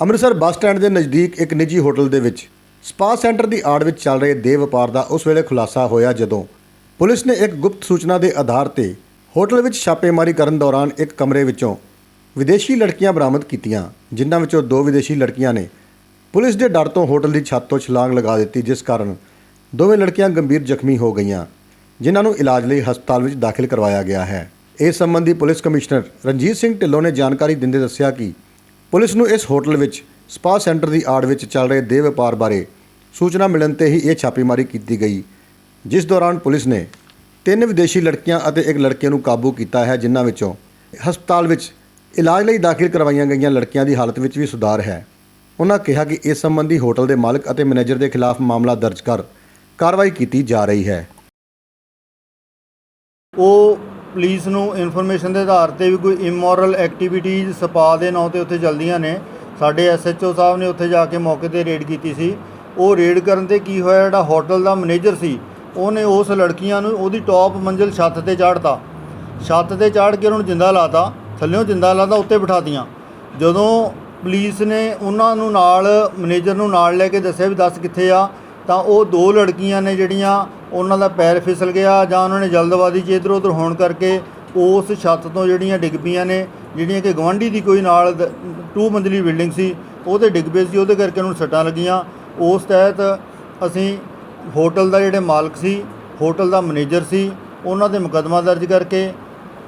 Amritsar bus stand ਦੇ ਨਜ਼ਦੀਕ ਇੱਕ ਨਿੱਜੀ ਹੋਟਲ ਦੇ ਵਿੱਚ ਸਪਾ ਸੈਂਟਰ ਦੀ ਆੜ ਵਿੱਚ ਚੱਲ ਰਹੇ ਦੇਹ ਵਪਾਰ ਦਾ ਉਸ ਵੇਲੇ ਖੁਲਾਸਾ ਹੋਇਆ ਜਦੋਂ ਪੁਲਿਸ ਨੇ ਇੱਕ ਗੁਪਤ ਸੂਚਨਾ ਦੇ ਆਧਾਰ ਤੇ ਹੋਟਲ ਵਿੱਚ ਛਾਪੇਮਾਰੀ ਕਰਨ ਦੌਰਾਨ ਇੱਕ ਕਮਰੇ ਵਿੱਚੋਂ ਵਿਦੇਸ਼ੀ ਲੜਕੀਆਂ ਬਰਾਮਦ ਕੀਤੀਆਂ, ਜਿਨ੍ਹਾਂ ਵਿੱਚੋਂ ਦੋ ਵਿਦੇਸ਼ੀ ਲੜਕੀਆਂ ਨੇ। ਪੁਲਿਸ ਦੇ ਡਰ ਤੋਂ ਹੋਟਲ ਦੀ ਛੱਤ ਤੋਂ ਛਲਾਂਗ ਲਗਾ ਦਿੱਤੀ, ਜਿਸ ਕਾਰਨ ਦੋਵੇਂ ਲੜਕੀਆਂ ਗੰਭੀਰ ਜ਼ਖਮੀ ਹੋ ਗਈਆਂ, ਜਿਨ੍ਹਾਂ ਨੂੰ ਇਲਾਜ ਲਈ ਹਸਪਤਾਲ ਵਿੱਚ ਦਾਖਲ ਕਰਵਾਇਆ ਗਿਆ ਹੈ। ਇਸ ਸੰਬੰਧੀ ਪੁਲਿਸ ਕਮਿਸ਼ਨਰ ਰਣਜੀਤ ਸਿੰਘ ਢਿੱਲੋਂ ਨੇ ਜਾਣਕਾਰੀ ਦਿੰਦੇ ਦੱਸਿਆ ਕਿ ਪੁਲਿਸ ਨੂੰ ਇਸ ਹੋਟਲ ਵਿੱਚ ਸਪਾ ਸੈਂਟਰ ਦੀ ਆੜ ਵਿੱਚ ਚੱਲ ਰਹੇ ਦੇਹ ਵਪਾਰ ਬਾਰੇ ਸੂਚਨਾ ਮਿਲਣ ਤੇ ਹੀ ਇਹ ਛਾਪੇਮਾਰੀ ਕੀਤੀ ਗਈ, ਜਿਸ ਦੌਰਾਨ ਪੁਲਿਸ ਨੇ ਤਿੰਨ ਵਿਦੇਸ਼ੀ ਲੜਕੀਆਂ ਅਤੇ ਇੱਕ ਲੜਕੇ ਨੂੰ ਕਾਬੂ ਕੀਤਾ ਹੈ, ਜਿਨ੍ਹਾਂ ਵਿੱਚੋਂ ਹਸਪਤਾਲ ਵਿੱਚ ਇਲਾਜ ਲਈ ਦਾਖਲ ਕਰਵਾਈਆਂ ਗਈਆਂ ਲੜਕੀਆਂ ਦੀ ਹਾਲਤ ਵਿੱਚ ਵੀ ਸੁਧਾਰ ਹੈ। ਉਹਨਾਂ ਕਿਹਾ ਕਿ ਇਸ ਸੰਬੰਧੀ ਹੋਟਲ ਦੇ ਮਾਲਕ ਅਤੇ ਮੈਨੇਜਰ ਦੇ ਖਿਲਾਫ ਮਾਮਲਾ ਦਰਜ ਕਰ ਕਾਰਵਾਈ ਕੀਤੀ ਜਾ ਰਹੀ ਹੈ। ਉਹ ਪੁਲਿਸ ਨੂੰ ਇਨਫੋਰਮੇਸ਼ਨ ਦੇ ਆਧਾਰ ਤੇ ਵੀ ਕੋਈ ਇਮੋਰਲ ਐਕਟੀਵਿਟੀਜ਼ ਸਪਾ ਦੇ ਨਾਂ ਤੇ ਉੱਥੇ ਚੱਲਦੀਆਂ ਨੇ। ਸਾਡੇ ਐਸਐਚਓ ਸਾਹਿਬ ਨੇ ਉੱਥੇ ਜਾ ਕੇ ਮੌਕੇ ਤੇ ਰੇਡ ਕੀਤੀ ਸੀ। ਉਹ ਰੇਡ ਕਰਨ ਤੇ ਕੀ ਹੋਇਆ? ਜਿਹੜਾ ਹੋਟਲ ਦਾ ਮੈਨੇਜਰ ਸੀ, ਉਹਨੇ ਉਸ ਲੜਕੀਆਂ ਨੂੰ ਉਹਦੀ ਟੌਪ ਮੰਜ਼ਿਲ ਛੱਤ ਤੇ ਚਾੜਤਾ। ਛੱਤ ਤੇ ਚਾੜ ਕੇ ਉਹਨੂੰ ਨੂੰ ਜਿੰਦਾ ਲਾਤਾ ਥੱਲੇੋਂ ਜਿੰਦਾ ਲਾਤਾ, ਉੱਤੇ ਬਿਠਾਤੀਆਂ ਜਦੋਂ ਪੁਲਿਸ ਨੇ ਉਹਨਾਂ ਨੂੰ ਨਾਲ ਮੈਨੇਜਰ ਨੂੰ ਨਾਲ ਲੈ ਕੇ ਦੱਸਿਆ ਵੀ ਦੱਸ ਕਿੱਥੇ ਆ, ਤਾਂ ਉਹ ਦੋ ਲੜਕੀਆਂ ਨੇ ਜਿਹੜੀਆਂ ਉਹਨਾਂ ਦਾ ਪੈਰ ਫਿਸਲ ਗਿਆ ਜਾਂ ਉਹਨਾਂ ਨੇ ਜਲਦਬਾਜ਼ੀ 'ਚ ਇੱਧਰ ਉੱਧਰ ਹੋਣ ਕਰਕੇ ਉਸ ਛੱਤ ਤੋਂ ਜਿਹੜੀਆਂ ਡਿੱਗ ਪਈਆਂ ਨੇ, ਜਿਹੜੀਆਂ ਕਿ ਗਵਾਂਢੀ ਦੀ ਕੋਈ ਨਾਲ ਟੂ ਮੰਜ਼ਲੀ ਬਿਲਡਿੰਗ ਸੀ, ਉਹਦੇ ਡਿੱਗ ਪਏ ਸੀ, ਉਹਦੇ ਕਰਕੇ ਉਹਨਾਂ ਨੂੰ ਸੱਟਾਂ ਲੱਗੀਆਂ। ਉਸ ਤਹਿਤ ਅਸੀਂ ਹੋਟਲ ਦਾ ਜਿਹੜੇ ਮਾਲਕ ਸੀ, ਹੋਟਲ ਦਾ ਮੈਨੇਜਰ ਸੀ, ਉਹਨਾਂ ਦੇ ਮੁਕੱਦਮਾ ਦਰਜ ਕਰਕੇ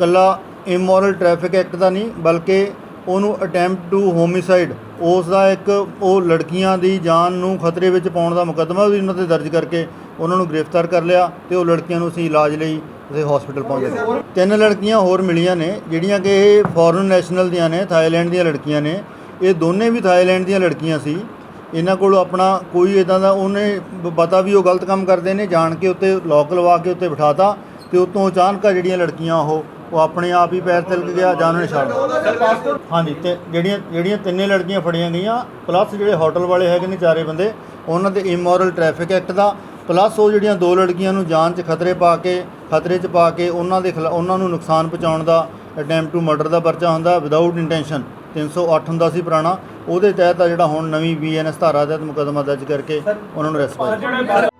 ਕੱਲਾ ਇਮੋਰਲ ਟ੍ਰੈਫਿਕ ਐਕਟ ਦਾ ਨਹੀਂ, ਬਲਕਿ ਉਹਨੂੰ ਅਟੈਂਪਟ ਟੂ ਹੋਮਿਸਾਈਡ ਉਸ ਦਾ ਇੱਕ ਉਹ ਲੜਕੀਆਂ ਦੀ ਜਾਨ ਨੂੰ ਖਤਰੇ ਵਿੱਚ ਪਾਉਣ ਦਾ ਮੁਕੱਦਮਾ ਵੀ ਉਹਨਾਂ ਤੇ ਦਰਜ ਕਰਕੇ ਉਹਨਾਂ ਨੂੰ ਗ੍ਰਿਫਤਾਰ ਕਰ ਲਿਆ ਤੇ ਉਹ ਲੜਕੀਆਂ ਨੂੰ ਅਸੀਂ ਇਲਾਜ ਲਈ ਉਸੇ ਹਸਪੀਟਲ ਪਹੁੰਚੇ ਤਿੰਨ ਲੜਕੀਆਂ ਹੋਰ ਮਿਲੀਆਂ ਨੇ, ਜਿਹੜੀਆਂ ਕਿ ਇਹ ਫੋਰਨ ਨੈਸ਼ਨਲ ਦੀਆਂ ਨੇ, ਥਾਈਲੈਂਡ ਦੀਆਂ ਲੜਕੀਆਂ ਨੇ। ਇਹ ਦੋਨੇ ਵੀ ਥਾਈਲੈਂਡ ਦੀਆਂ ਲੜਕੀਆਂ ਸੀ। ਇਹਨਾਂ ਕੋਲ ਆਪਣਾ ਕੋਈ ਇਦਾਂ ਦਾ ਉਹਨੇ ਪਤਾ ਵੀ ਉਹ ਗਲਤ ਕੰਮ ਕਰਦੇ ਨੇ, ਜਾਣ ਕੇ ਉੱਤੇ ਲੋਕ ਲਵਾ ਕੇ ਉੱਤੇ ਬਿਠਾਤਾ ਤੇ ਉਤੋਂ ਅਚਾਨਕ ਆ ਜਿਹੜੀਆਂ ਲੜਕੀਆਂ ਉਹ ਉਹ ਆਪਣੇ ਆਪ ਹੀ ਪੈਰ ਤਿਲਕ ਗਿਆ ਜਾਂ ਉਹਨਾਂ ਨੇ ਛੱਡ ਦਿੱਤਾ। ਹਾਂਜੀ, ਤੇ ਜਿਹੜੀਆਂ ਜਿਹੜੀਆਂ ਤਿੰਨੇ ਲੜਕੀਆਂ ਫੜੀਆਂ ਗਈਆਂ ਪਲੱਸ ਜਿਹੜੇ ਹੋਟਲ ਵਾਲੇ ਹੈਗੇ ਨੇ ਚਾਰੇ ਬੰਦੇ, ਉਹਨਾਂ ਦੇ ਇਮੋਰਲ ਟ੍ਰੈਫਿਕ ਐਕਟ ਦਾ ਪਲੱਸ ਉਹ ਜਿਹੜੀਆਂ ਦੋ ਲੜਕੀਆਂ ਨੂੰ ਜਾਨ 'ਚ ਖਤਰੇ ਪਾ ਕੇ ਖਤਰੇ 'ਚ ਪਾ ਕੇ ਉਹਨਾਂ ਦੇ ਉਹਨਾਂ ਨੂੰ ਨੁਕਸਾਨ ਪਹੁੰਚਾਉਣ ਦਾ ਅਟੈਂਪਟ ਟੂ ਮਰਡਰ ਦਾ ਪਰਚਾ ਹੁੰਦਾ ਵਿਦਆਊਟ ਇੰਟੈਂਸ਼ਨ 308 ਹੁੰਦਾ ਸੀ ਪੁਰਾਣਾ। ਉਹਦੇ ਤਹਿਤ ਆ ਜਿਹੜਾ ਹੁਣ ਨਵੀਂ ਬੀਐਨਐਸ ਧਾਰਾ ਤਹਿਤ ਮੁਕੱਦਮਾ ਦਰਜ ਕਰਕੇ ਉਹਨਾਂ ਨੂੰ ਅਰੈਸਟ ਕੀਤਾ